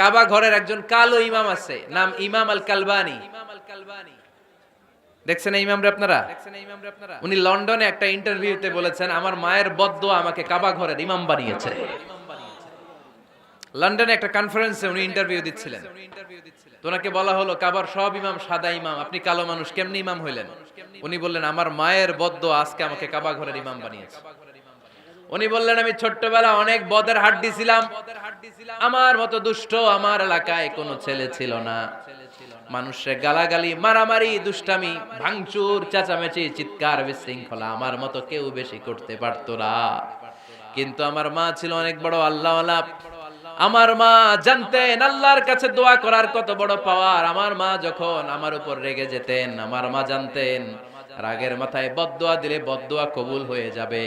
কাবা ঘরের একজন কালো ইমাম আছে নাম ইমাম আল কালবানি। দেখছেন এই ইমামরে আপনারা? উনি লন্ডনে একটা ইন্টারভিউতে বলেছেন আমার মায়ের বদ্দ আমাকে কাবা ঘরের ইমাম বানিয়েছে। লন্ডনে একটা কনফারেন্সে উনি ইন্টারভিউ দিচ্ছিলেন। তো ওনাকে বলা হলো কাবার সব ইমাম সাদা ইমাম আপনি কালো মানুষ কেমনি ইমাম হইলেন? উনি বললেন আমার মায়ের বদ্দ আজকে আমাকে কাবা ঘরের ইমাম বানিয়েছে। উনি বললেন, আমি ছোট্টবেলা অনেক বদের হাড্ডি ছিলাম। আমার মতো দুষ্ট আমার এলাকায় কোনো ছেলে ছিল না। মানুষের গালাগালি, মারামারি, দুষ্টামি, ভাঙচুর, চেঁচামেচি, চিৎকার, বিশৃঙ্খলা আমার মতো কেউ বেশি করতে পারতো না। কিন্তু আমার মা ছিল অনেক বড় আল্লাহ আমার মা জানতেন, আল্লাহর কাছে দোয়া করার কত বড় পাওয়ার। আমার মা যখন আমার উপর রেগে যেতেন, আমার মা জানতেন, রাগের মাথায় বদদোয়া দিলে বদদোয়া কবুল হয়ে যাবে।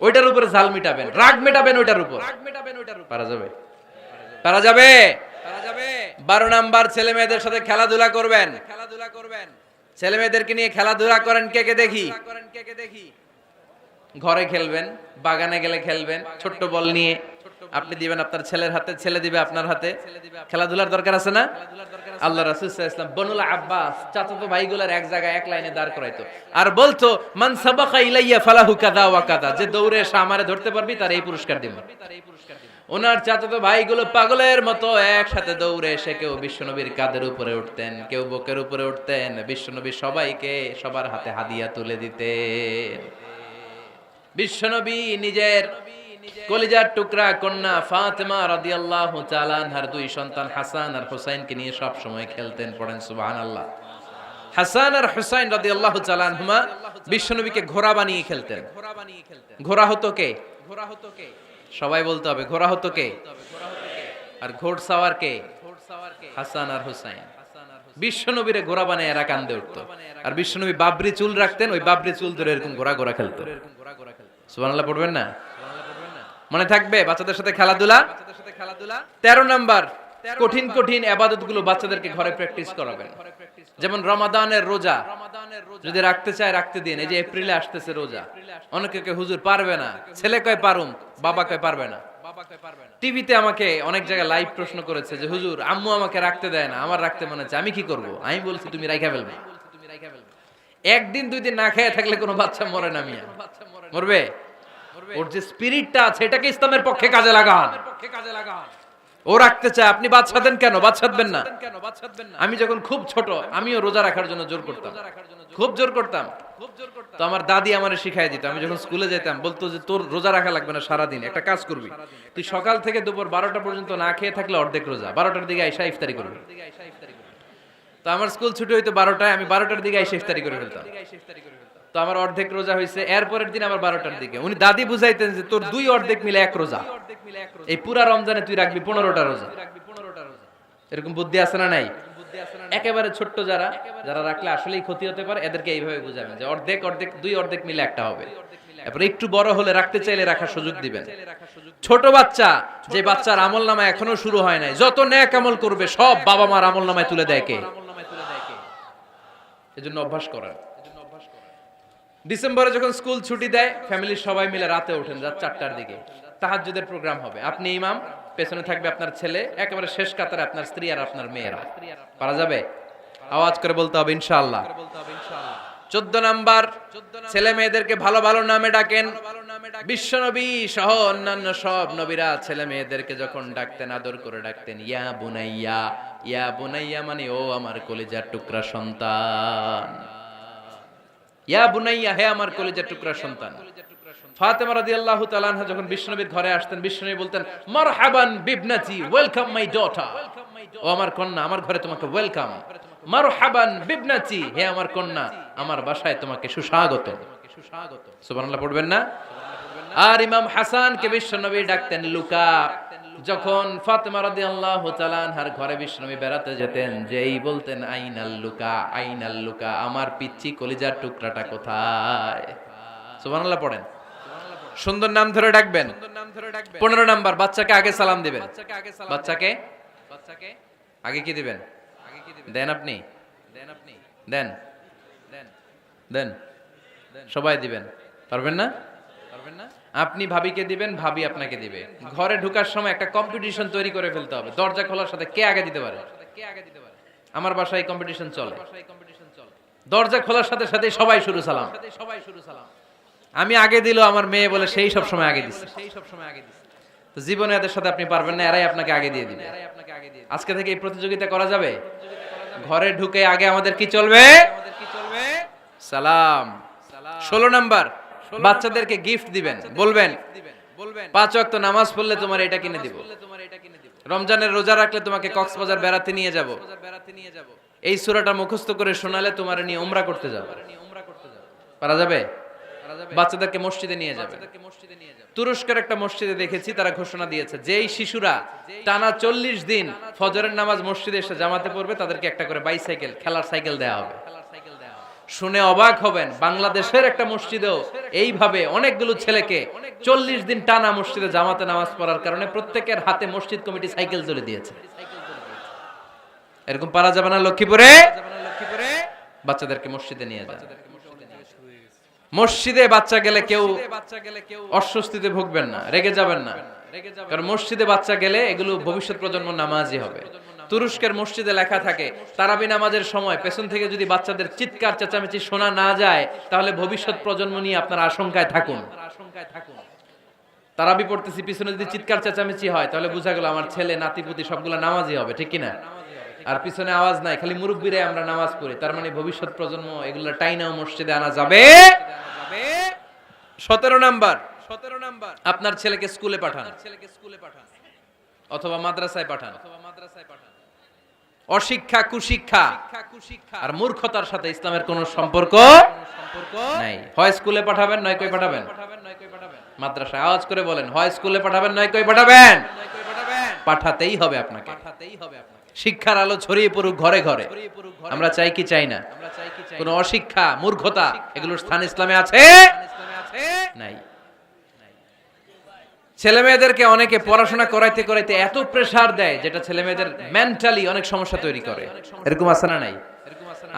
ওইটার উপরে ঝাল মিটাবেন রাগ মেটাবেন ওইটার উপর। পারা যাবে। পারা যাবে। বারো নাম্বার ছেলে মেয়েদের সাথে খেলাধুলা করবেন। খেলাধুলা করবেন। ছেলে মেয়েদেরকে নিয়ে খেলাধুলা করেন কে কে দেখি? করেন কে কে দেখি? ঘরে খেলবেন বাগানে গেলে খেলবেন ছোট্ট বল নিয়ে। আপনি দিবেন আপনার ছেলের হাতে, ছেলে দিবে আপনার হাতে। খেলাধুলার দরকার আছে না? আল্লাহ রাসূল সাল্লাল্লাহু বনুল আব্বাস চাচাতো ভাইগুলোর এক জায়গায় এক লাইনে দাঁড় করাইতো। আর বলতো, মান সাবাকা ইলাইয়া ফালাহু কাদা ওয়া কাদা যে দৌড়ে এসে আমারে ধরতে পারবি, তার এই পুরস্কার দিব। ওনার চাচাতো ভাইগুলো পাগলের মতো একসাথে দৌড়ে এসে কেউ বিশ্বনবীর কাদের উপরে উঠতেন, কেউ বুকের উপরে উঠতেন। বিশ্বনবী সবাইকে সবার হাতে হাদিয়া তুলে দিতেন। বিশ্বনবী নিজের কলিজার টুকরা কন্যা ফাতেমা রাদিয়াল্লাহু তাআলা আনহার দুই সন্তান হাসান আর হুসাইনকে নিয়ে সব সময় খেলতেন পড়েন সুবহানাল্লাহ। হাসান আর হুসাইন রাদিয়াল্লাহু তাআলা আনহুমা বিশ্বনবীকে ঘোড়া বানিয়ে খেলতেন। ঘোড়া হতো কে? ঘোড়া হতো কে? সবাই বলতে হবে ঘোড়া হতো কে? আর ঘোড়সাওয়ার কে? হাসান আর হুসাইন। বিশ্বনবীরে ঘোড়া বানায় এরা কান্দে উঠতো। আর বিশ্বনবী বাবরি চুল রাখতেন ওই বাবরি চুল ধরে এরকম ঘোড়া ঘোড়া খেলতো। সুবহানাল্লাহ পড়বেন না? মনে থাকবে বাচ্চাদের সাথে খেলাধুলা? তেরো নাম্বার কঠিন কঠিন আবাদতগুলো বাচ্চাদেরকে ঘরে প্র্যাকটিস করাবেন। যেমন রমাদানের রোজা। যদি রাখতে চায় রাখতে দিন। এই যে এপ্রিলে আসতেছে রোজা। অনেকে কে হুজুর পারবে না। ছেলে কয় পারুম। বাবা কয় পারবে না। টিভিতে আমাকে অনেক জায়গায় লাইভ প্রশ্ন করেছে যে হুজুর আম্মু আমাকে রাখতে দেয় না। আমার রাখতে মনে হচ্ছে। আমি কি করব? আমি বলছি তুমি রাইখা ফেলবে। একদিন দুই দিন না খেয়ে থাকলে কোনো বাচ্চা মরে না মিয়া। মরবে? ওর যে স্পিরিটটা আছে এটাকে ইসলামের পক্ষে কাজে লাগান। ও রাখতে চায় আপনি বাচ্চা দেন কেন? বাচ্চা দেন না। আমি যখন খুব ছোট আমিও রোজা রাখার জন্য জোর করতাম। খুব জোর করতাম। তো আমার দাদি আমারে শিখাই দিত। আমি যখন স্কুলে যেতাম বলতো যে তোর রোজা রাখা লাগবে না সারাদিন একটা কাজ করবি। তুই সকাল থেকে দুপুর বারোটা পর্যন্ত না খেয়ে থাকলে অর্ধেক রোজা। বারোটার দিকে আইসা ইফতারি করবি। তো আমার স্কুল ছুটি হইতো বারোটায় আমি বারোটার দিকে আইসা ইফতারি করে ফেলতাম। তো আমার অর্ধেক রোজা হয়েছে এরপরের দিন আবার বারোটার দিকে। উনি দাদি বুঝাইতেন যে তোর দুই অর্ধেক মিলে এক রোজা। এই পুরা রমজানে তুই রাখবি পনেরোটা রোজা। এরকম বুদ্ধি আছে না নাই? একেবারে ছোট্ট যারা যারা রাখলে আসলেই ক্ষতি হতে পারে, এদেরকে এইভাবে বুঝাবেন যে অর্ধেক অর্ধেক, দুই অর্ধেক মিলে একটা হবে। এরপর একটু বড় হলে রাখতে চাইলে রাখার সুযোগ দিবেন। ছোট বাচ্চা, যে বাচ্চার আমল নামা এখনও শুরু হয় নাই, যত ন্যাক আমল করবে, সব বাবা মার আমল নামায় তুলে দেয় কে? এজন্য অভ্যাস করার ডিসেম্বরে যখন স্কুল ছুটি দেয় ফ্যামিলির সবাই মিলে রাতে ওঠেন রাত চারটার দিকে। তাহাজ্জুদের প্রোগ্রাম হবে। আপনি ইমাম, পেছনে থাকবে আপনার ছেলে, একেবারে শেষ কাতারে আপনার স্ত্রী আর আপনার মেয়েরা। পারা যাবে? আওয়াজ করে বলতে হবে, ইনশাআল্লাহ। চোদ্দ নাম্বার, ছেলে মেয়েদেরকে ভালো ভালো নামে ডাকেন। বিশ্বনবী সহ অন্যান্য সব নবীরা ছেলে মেয়েদেরকে যখন ডাকতেন, আদর করে ডাকতেন, ইয়া বুনাইয়া ইয়া বুনাইয়া মানে ও আমার কলিজার টুকরা সন্তান। ইয়া বুনাইয়া, হে আমার কলিজার টুকরা সন্তান। ফাতেমা রাদিয়াল্লাহু তাআলা আনহা যখন বিষ্ণুনবীর ঘরে আসতেন বিষ্ণুনবী বলতেন, মারহাবান বিবনাতি, ওয়েলকাম মাই ডটার। ও আমার কন্যা, আমার ঘরে তোমাকে ওয়েলকাম। মারহাবান বিবনাতি, হে আমার কন্যা, আমার বাসায় তোমাকে সুস্বাগত। সুস্বাগত সুবহানাল্লাহ, পড়বেন না? আর ইমাম হাসান কে বিশ্বনবী ডাকতেন, লুকা যখন ফাতেমা রাদিয়াল্লাহু তাআলা আনহার ঘরে বিষ্ণবী বেড়াতে যেতেন, যেই বলতেন, আইনাল লুকা আইনাল লুকা, আমার পিচ্ছি কলিজার টুকরাটা কোথায়? সুবহানাল্লাহ পড়েন। সুন্দর নাম ধরে ডাকবেন। পনেরো নাম্বার, বাচ্চাকে আগে সালাম দিবেন। বাচ্চাকে? বাচ্চাকে আগে কি দিবেন? দেন আপনি। দেন। আপনি দেন। দেন। সবাই দিবেন। পারবেন না? আপনি ভাবিকে দিবেন, ভাবি আপনাকে দিবে। ঘরে ঢোকার সময় একটা কম্পিটিশন তৈরি করে ফেলতে হবে। দরজা খোলার সাথে কে আগে দিতে পারে? আমার বাসায় কম্পিটিশন চলে। দরজা খোলার সাথে সাথে সবাই শুরু সালাম। সবাই শুরু সালাম আমি আগে দিল, আমার মেয়ে বলে সেই সব সময় আগে দিচ্ছে সেই সব সময় আগে দিচ্ছে তো জীবনে এদের সাথে আপনি পারবেন না, এরাই আপনাকে আগে দিয়ে দিবে। আজকে থেকে এই প্রতিযোগিতা করা যাবে? ঘরে ঢুকে আগে আমাদের কি চলবে? সালাম। ষোলো নাম্বার। বাচ্চাদেরকে গিফট দিবেন বলবেন পাঁচ ওয়াক্ত নামাজ পড়লে তোমার এটা কিনে দিব। রমজানের রোজা রাখলে তোমাকে কক্সবাজার বেড়াতে নিয়ে যাব। এই সূরাটা মুখস্থ করে শোনালে তোমার নিয়ে উমরা করতে যাব। পারা যাবে? বাচ্চাদেরকে মসজিদে নিয়ে যাবে। তুরস্কের একটা মসজিদে দেখেছি তারা ঘোষণা দিয়েছে যেই শিশুরা টানা চল্লিশ দিন ফজরের নামাজ মসজিদে এসে জামাতে পড়বে তাদেরকে একটা করে বাইসাইকেল খেলার সাইকেল দেওয়া হবে। শুনে অবাক হবেন, বাংলাদেশের একটা মসজিদেও এইভাবে অনেকগুলো ছেলেকে চল্লিশ দিন টানা মসজিদে জামাতে নামাজ পড়ার কারণে প্রত্যেকের হাতে মসজিদ কমিটি সাইকেল তুলে দিয়েছে। এরকম পারা যাবে না লক্ষ্মীপুরে? বাচ্চাদেরকে মসজিদে নিয়ে যায় মসজিদে বাচ্চা গেলে কেউ অস্বস্তিতে ভুগবেন না, রেগে যাবেন না। কারণ মসজিদে বাচ্চা গেলে এগুলো ভবিষ্যৎ প্রজন্ম নামাজই হবে। তুরস্কের মসজিদে লেখা থাকে, তারাবি নামাজের সময় পেছন থেকে যদি বাচ্চাদের চিৎকার, চেঁচামেচি শোনা না যায়, তাহলে ভবিষ্যৎ প্রজন্ম নিয়ে আপনার আশঙ্কায় থাকুন। আশঙ্কায় থাকুন তারাবি পড়তেছি, পিছনে যদি চিৎকার, চেঁচামেচি হয়, তাহলে বোঝা গেল আমার ছেলে, নাতিপুতি সবগুলা নামাজই হবে, ঠিক কিনা আর পিছনে আওয়াজ নাই, খালি মুরব্বীরে আমরা নামাজ পড়ি, তার মানে ভবিষ্যৎ প্রজন্ম এগুলো টাইনাও মসজিদে আনা যাবে। সতেরো নাম্বার সতেরো নাম্বার আপনার ছেলেকে স্কুলে পাঠান ছেলেকে স্কুলে পাঠান অথবা মাদ্রাসায় পাঠান, অথবা মাদ্রাসায় পাঠান। অশিক্ষা, কুশিক্ষা আর মূর্খতার সাথে ইসলামের কোন সম্পর্ক নাই। হয় স্কুলে পাঠাবেন, নয় কই পাঠাবেন? আওয়াজ করে বলেন, হয় স্কুলে পাঠাবেন, নয় কই পাঠাবেন? পাঠাতেই হবে আপনাকে। শিক্ষার আলো ছড়িয়ে পড়ুক ঘরে ঘরে। আমরা চাই কি চাই না? কোন অশিক্ষা, মূর্খতা, এগুলোর স্থান ইসলামে আছে? নাই। ছেলে মেয়েদেরকে অনেকে পড়াশোনা করাইতে করাইতে এত প্রেসার দেয় যেটা ছেলে মেয়েদের মেন্টালি অনেক সমস্যা তৈরি করে। এরকম আছে না নাই?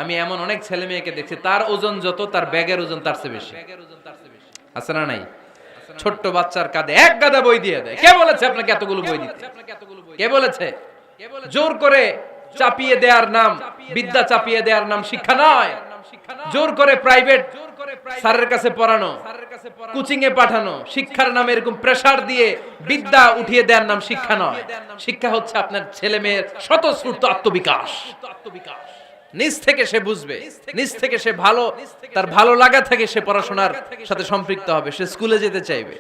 আমি এমন অনেক ছেলে মেয়েকে দেখছি, তার ওজন যত, তার ব্যাগের ওজন তার চেয়ে বেশি। আছে না নাই? ছোট্ট বাচ্চার কাঁধে এক গাদা বই দিয়ে দেয়। কে বলেছে আপনাকে এতগুলো বই দিতে? কে বলেছে? জোর করে চাপিয়ে দেওয়ার নাম, বিদ্যা চাপিয়ে দেওয়ার নাম শিক্ষা নয়। জোর করে প্রাইভেট স্যারের কাছে পড়ানো কোচিং এ পাঠানো শিক্ষার নামে এরকম প্রেসার দিয়ে বিদ্যা উঠিয়ে দেওয়ার নাম শিক্ষা নয়। শিক্ষা হচ্ছে আপনার ছেলে মেয়ের স্বতঃস্ফূর্ত আত্মবিকাশ। নিজ থেকে সে বুঝবে নিজ থেকে সে ভালো তার ভালো লাগা থেকে সে পড়াশোনার সাথে সম্পৃক্ত হবে। সে স্কুলে যেতে চাইবে।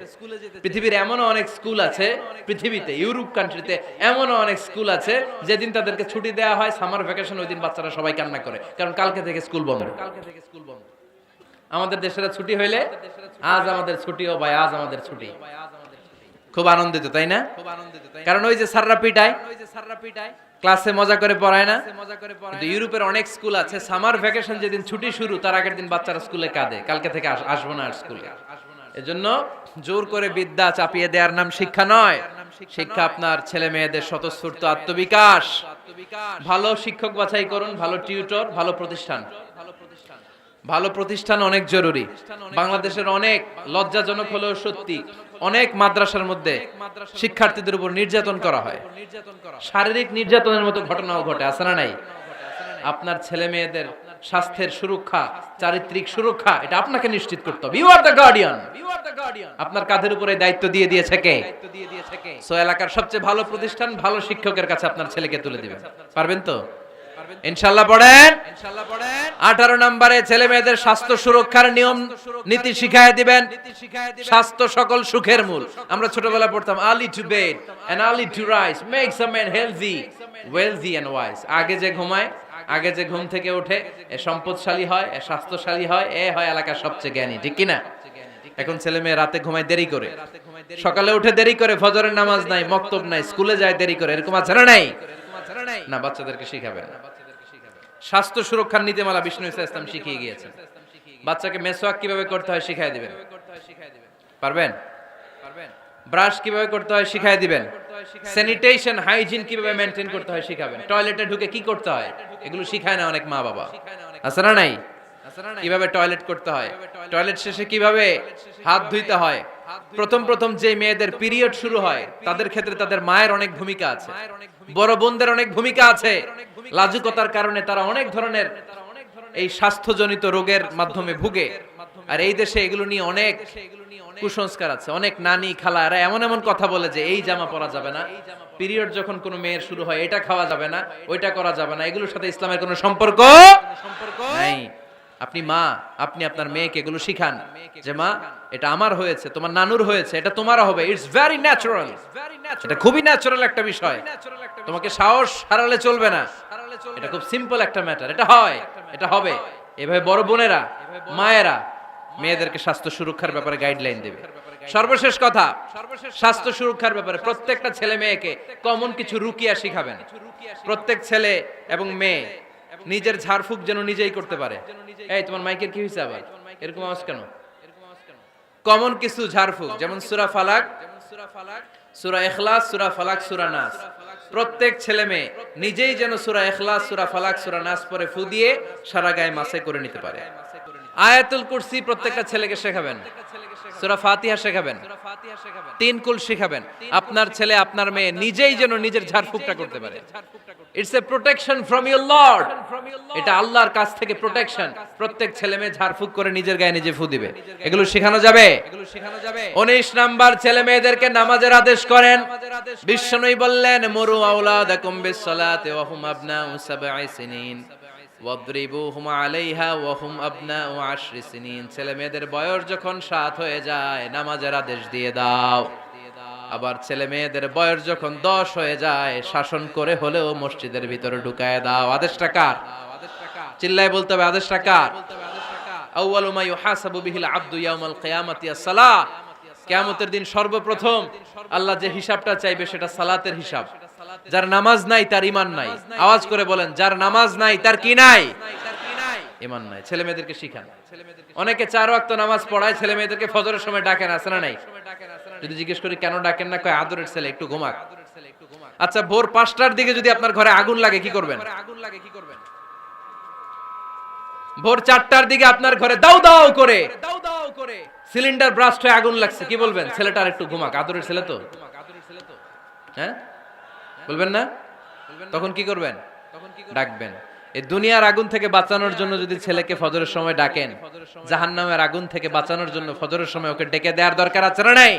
পৃথিবীর এমনও অনেক স্কুল আছে পৃথিবীতে ইউরোপ কান্ট্রিতে এমনও অনেক স্কুল আছে যেদিন তাদেরকে ছুটি দেওয়া হয় সামার ভ্যাকেশন ওই দিন বাচ্চারা সবাই কান্না করে কারণ কালকে থেকে স্কুল বন্ধ কালকে থেকে স্কুল বন্ধ। আমাদের দেশের ছুটি হইলে আজ আমাদের ছুটি ও ভাই, আজ আমাদের ছুটি। খুব আনন্দিত, তাই না? খুব আনন্দিত কারণ ওই যে সাররা পিটায়, ক্লাসে মজা করে পড়ায় না। কিন্তু ইউরোপের অনেক স্কুল আছে, সামার ভ্যাকেশন যেদিন ছুটি শুরু, তার আগের দিন বাচ্চারা স্কুলে কাঁদে, কালকে থেকে আসব না আর স্কুলে। এজন্য জোর করে বিদ্যা চাপিয়ে দেওয়ার নাম শিক্ষা নয়। শিক্ষা আপনার ছেলে মেয়েদের স্বতঃস্ফূর্ত আত্মবিকাশ। ভালো শিক্ষক বাছাই করুন, ভালো টিউটর, ভালো প্রতিষ্ঠান। ভালো প্রতিষ্ঠান অনেক জরুরি। বাংলাদেশের অনেক লজ্জাজনক হলেও সত্যি, অনেক মাদ্রাসার মধ্যে শিক্ষার্থীদের উপর নির্যাতন করা হয়। শারীরিক নির্যাতনের মতো ঘটনাও ঘটে, আছে না নাই? আপনার ছেলে মেয়েদের স্বাস্থ্যের সুরক্ষা, চারিত্রিক সুরক্ষা, এটা আপনাকে নিশ্চিত করতে হবে। ইউ আর দ্য গার্ডিয়ান আপনার কাঁধের উপরে দায়িত্ব দিয়ে দিয়েছে কে? সো এলাকার সবচেয়ে ভালো প্রতিষ্ঠান, ভালো শিক্ষকের কাছে আপনার ছেলেকে তুলে দিবেন। পারবেন তো? ইনশাল্লাহ পড়েন। আঠারো নম্বরে ছেলে মেয়েদের স্বাস্থ্য সুরক্ষার নিয়ম নীতি শিখায় দিবেন। স্বাস্থ্য সকল সুখের মূল। আমরা ছোটবেলা পড়তাম early to bed and early to rise makes a man healthy wealthy and wise আগে যে ঘুমায় আগে যে ঘুম থেকে ওঠে এ সম্পদশালী হয় এ স্বাস্থ্যশালী হয় এ হয় এলাকার সবচেয়ে জ্ঞানী ঠিক কিনা? এখন ছেলে মেয়ে রাতে ঘুমায় দেরি করে। সকালে উঠে দেরি করে ফজরের নামাজ নাই মক্তব নাই স্কুলে যায় দেরি করে এরকম আছে না নাই? না বাচ্চাদেরকে শিখাবেন। স্বাস্থ্য সুরক্ষার নীতিমালা বিষ্ণু ইসা ইসলাম শিখিয়ে গিয়েছেন। বাচ্চাকে মেসোয়াক কীভাবে করতে হয় শিখাই দিবেন। পারবেন? ব্রাশ কীভাবে করতে হয় শিখাই দিবেন। স্যানিটেশন, হাইজিন কীভাবে মেনটেন করতে হয় শিখাবেন। টয়লেটে ঢুকে কি করতে হয়? এগুলো শিখায় না অনেক মা বাবা আছে না নাই? কীভাবে টয়লেট করতে হয়? টয়লেট শেষে কীভাবে হাত ধুইতে হয়? প্রথম প্রথম যে মেয়েদের পিরিয়ড শুরু হয় তাদের ক্ষেত্রে তাদের মায়ের অনেক ভূমিকা আছে। বড় বোনদের অনেক ভূমিকা আছে। লাজুকতার কারণে তারা অনেক ধরনের এই স্বাস্থ্যজনিত রোগের মাধ্যমে ভুগে। আর এই দেশে এগুলো নিয়ে অনেক কুসংস্কার আছে। অনেক নানি খালা এরা এমন এমন কথা বলে যে এই জামা পরা যাবে না। পিরিয়ড যখন কোনো মেয়ের শুরু হয় এটা খাওয়া যাবে না ওইটা করা যাবে না। এগুলোর সাথে ইসলামের কোনো সম্পর্ক নাই। আপনি মা, আপনি আপনার মেয়েকে এগুলো শিখান যে মা, এটা আমার হয়েছে, তোমার নানুর হয়েছে, এটা তোমারও হবে ইটস ভেরি ন্যাচারাল এটা খুবই ন্যাচারাল একটা বিষয়। তোমাকে সাহস হারালে চলবে না। এটা খুব সিম্পল একটা ম্যাটার এটা হয়, এটা হবে। এভাবে বড় বোনেরা, মায়েরা মেয়েদেরকে স্বাস্থ্য সুরক্ষার ব্যাপারে গাইডলাইন দেবে। সর্বশেষ কথা, স্বাস্থ্য সুরক্ষার ব্যাপারে প্রত্যেকটা ছেলে মেয়েকে কমন কিছু রুকিয়া শিখাবেন। প্রত্যেক ছেলে এবং মেয়ে নিজের ঝাড়ফুঁক যেন নিজেই করতে পারে। এই, তোমার মাইকের কি হয়েছে আবার? এরকম আওয়াজ কেন? কমন কিছু ঝাড়ফুঁক, যেমন সুরা ফালাক, সুরা এখলাস সুরা ফালাক, সুরা নাস। প্রত্যেক ছেলে মেয়ে নিজেই যেন সুরা এখলাস সুরা ফালাক, সুরা নাস পরে ফু দিয়ে সারা গায়ে মাসে করে নিতে পারে। আয়াতুল কুরসি প্রত্যেকটা ছেলেকে শেখাবেন। সুরা ফাতিহা শেখাবেন। তিন কুল শেখাবেন। আপনার ছেলে আপনার মেয়ে নিজেই যেন নিজের ঝাড়ফুঁকটা করতে পারে। It's a protection from your Lord এটা আল্লাহর কাছ থেকে প্রোটেকশন প্রত্যেক ছেলে মেয়ে ঝাড়ফুঁক করে নিজের গায়ে নিজে ফু দিবে। এগুলো শেখানো যাবে। উনিশ নাম্বার ছেলে মেয়েদেরকে নামাজের আদেশ করেন। বিশ্বনবী বললেন মরু আওলাদাকুম বিসসালাতি ওয়া হুম আবনাউ সাবঈ সিনিন। ওয়াদরিবুহুম আলাইহা ওয়া হুম আবনাউ আশরি সিনিন। ছেলে মেয়েদের বয়স যখন সাত হয়ে যায়, নামাজের আদেশ দিয়ে দাও। আবার ছেলে মেয়েদের বয়স যখন দশ হয়ে যায়, শাসন করে হলেও মসজিদের ভিতরে ঢুকায় দাও। আদেশটা কার? চিল্লায় বলতে হবে আদেশটা কার? আউয়ালু মা ইউহাসাবু বিহিল আবদু ইয়াউমাল কিয়ামাতি দিন সর্বপ্রথম আল্লাহ যে হিসাবটা চাইবে সেটা সালাতের হিসাব। যার নামাজ নাই, তার ঈমান নাই। আওয়াজ করে বলেন, যার নামাজ নাই, তার কি নাই? ঈমান নাই। ছেলে মেয়েদেরকে শিখান। অনেকে চার ওয়াক্ত নামাজ পড়ায়, ছেলে মেয়েদেরকে ফজরের সময় ডাকেন আসে না নাই? যদি জিজ্ঞেস করি, কেন ডাকেন না? কয়, আদরের ছেলে, একটু ঘুমাক। আচ্ছা ভোর পাঁচটার দিকে যদি আপনার ঘরে আগুন লাগে, কি করবেন? আগুন লাগে কি করবেন ভোর চারটার দিকে আপনার ঘরে দাও দাও করে দাও দাও করে সিলিন্ডার ব্রাস্ট হয়ে আগুন লাগছে, কি বলবেন? ছেলেটার একটু ঘুমাক। আদরের ছেলে তো? হ্যাঁ? বলবেন না? তখন কি করবেন? ডাকবেন। এই দুনিয়ার আগুন থেকে বাঁচানোর জন্য যদি ছেলেকে ফজরের সময় ডাকেন, জাহান্নামের আগুন থেকে বাঁচানোর জন্য ফজরের সময় ওকে ডেকে দেওয়ার দরকার আছে না নাই?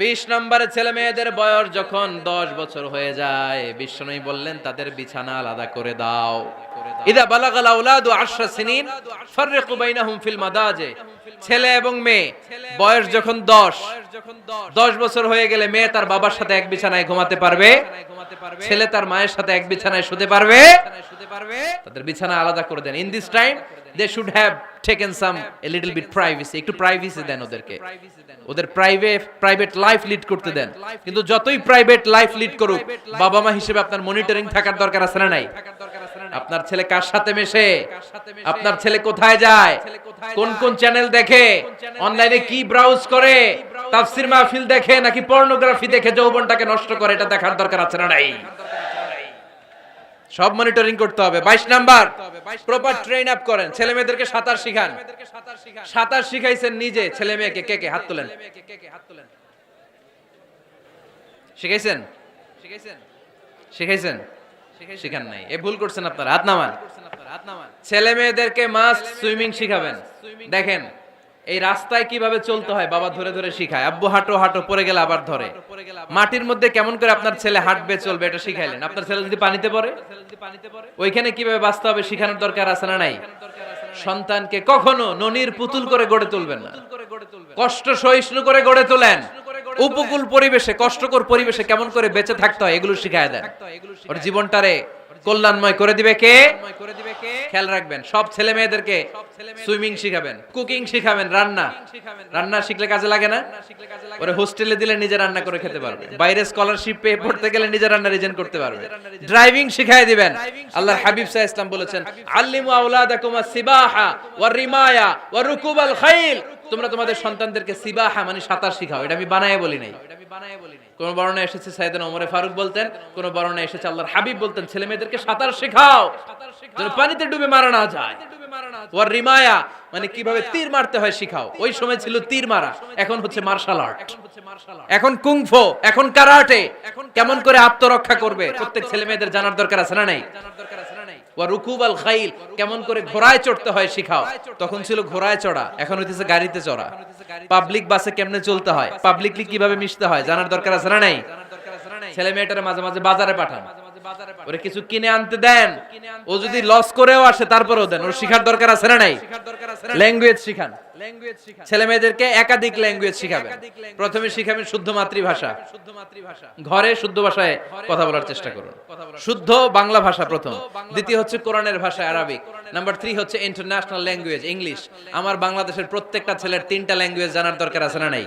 বিশ নম্বরে ছেলে মেয়েদের বয়স যখন দশ বছর হয়ে যায় বিশ্বনবী বললেন, তাদের বিছানা আলাদা করে দাও। ইদা বালাগাল আউলাদু আশরা সিনিন, ফাররিকু বাইনাহুম ফিল মাদাজে। ছেলে এবং মেয়ে, বয়স যখন দশ দশ বছর হয়ে গেলে মেয়ে তার বাবার সাথে এক বিছানায় ঘুমাতে পারবে, ছেলে তার মায়ের সাথে এক বিছানায় শুতে পারবে। তাদের বিছানা আলাদা করে দেন। In this time they should have taken some a little bit privacy একটু প্রাইভেসি দেন ওদেরকে। ওদের প্রাইভেট প্রাইভেট লাইফ লিড করতে দেন। কিন্তু যতই প্রাইভেট লাইফ লিড করুক বাবা মা হিসেবে আপনার মনিটরিং থাকার দরকার আছে না নাই? আপনার ছেলে কার সাথে মেশে? আপনার ছেলে কোথায় যায়? কোন কোন চ্যানেল দেখে? অনলাইনে কি ব্রাউজ করে? তাফসির মাহফিল দেখে নাকি পর্নোগ্রাফি দেখে যৌবনটাকে নষ্ট করে? এটা দেখার দরকার আছে না নাই? সব মনিটরিং করতে হবে। বাইশ নাম্বার প্রপার ট্রেন আপ করেন। ছেলে মেয়েদেরকে সাঁতার শিখান। সাঁতার শিখাইছেন নিজে। ছেলে মেয়েকে কে কে হাত তোলেন? শিখাইছেন? শিখাইছেন? শিখাইছেন? শিখান নাই। এ ভুল করছেন আপনার। হাত নামান। ছেলে মেয়েদেরকে মাস্ট সুইমিং শিখাবেন। দেখেন এই রাস্তায় কীভাবে চলতে হয়, বাবা ধরে ধরে শিখায়। আব্বু হাঁটো হাঁটো, পড়ে গেলে আবার ধরে। মাটির মধ্যে কেমন করে আপনার ছেলে হাঁটবে, চলবে, এটা শিখাইলেন। আপনার ছেলে যদি পানিতে পড়ে, ওইখানে কীভাবে বাঁচতে হবে শিখানোর দরকার আছে না নাই? সন্তানকে কখনো ননির পুতুল করে গড়ে তুলবেন না। কষ্ট সহিষ্ণু করে গড়ে তোলেন। উপকূল পরিবেশে, কষ্টকর পরিবেশে কেমন করে বেঁচে থাকতে হয়, এগুলো শিখায় দেন। ওর জীবনটারে কল্যাণময় করে দিবে কে? খেয়াল রাখবেন সব ছেলে মেয়েদেরকে সুইমিং শিখাবেন কুকিং শিখাবেন রান্না। রান্না। শিখলে কাজে লাগে না? ওরে হোস্টেলে দিলে নিজে রান্না করে খেতে পারবে। বাইরে স্কলারশিপ পেয়ে পড়তে গেলে নিজে রান্না রিজেন করতে পারবে। ড্রাইভিং শিখাই দিবেন। আল্লাহর হাবিব সাহ ইসলাম বলেছেন আল্লিমু আউলাদাকুম সিবাহা ওয়া রিমায়া ওয়া রুকুবাল খাইল। তোমরা তোমাদের সন্তানদেরকে সিবাহা মানে সাঁতার শিখাও। এটা আমি বানায় বলি নাই। কোন বর্ণনা এসেছে সাইয়েদনা ওমরে ফারুক বলতেন, কোন বর্ণনা এসেছে আল্লাহর হাবিব বলতেন ছেলে মেয়েদেরকে সাঁতার শেখাও, যেন পানিতে ডুবে মারা না যায়। রিমায়া মানে কীভাবে তীর মারতে হয় শিখাও। ওই সময় ছিল তীর মারা, এখন হচ্ছে মার্শাল আর্ট। এখন কুংফো, এখন কারাটে, কেমন করে আত্মরক্ষা করবে? প্রত্যেক ছেলে মেয়েদের জানার দরকার আছে না নাই? ওয়া রুকুব কেমন করে ঘোড়ায় চড়তে হয় শিখাও। তখন ছিল ঘোড়ায় চড়া, এখন হইতেছে গাড়িতে চড়া। পাবলিক বাসে কেমনে চলতে হয়? পাবলিকলি কীভাবে মিশতে হয়? জানার দরকার আছে না নাই? ছেলে মেয়েটারে মাঝে মাঝে বাজারে পাঠান। ওরে কিছু কিনে আনতে দেন। ও যদি লস করেও আসে তারপরেও দেন। ওর শিখার দরকার আছে না নাই? ল্যাঙ্গুয়েজ শিখান। ছেলে মেয়েদেরকে একাধিক ল্যাঙ্গুয়েজ শিখাবেন। প্রথমে শিখাবেন। শুদ্ধ মাতৃভাষা। ঘরে শুদ্ধ ভাষায় কথা বলার চেষ্টা করুন। শুদ্ধ বাংলা ভাষা প্রথম। দ্বিতীয় হচ্ছে কোরআনের ভাষা আরবিক নাম্বার থ্রি হচ্ছে ইন্টারন্যাশনাল ল্যাঙ্গুয়েজ ইংলিশ আমার বাংলাদেশের প্রত্যেকটা ছেলের তিনটা ল্যাঙ্গুয়েজ জানার দরকার আছে না নাই?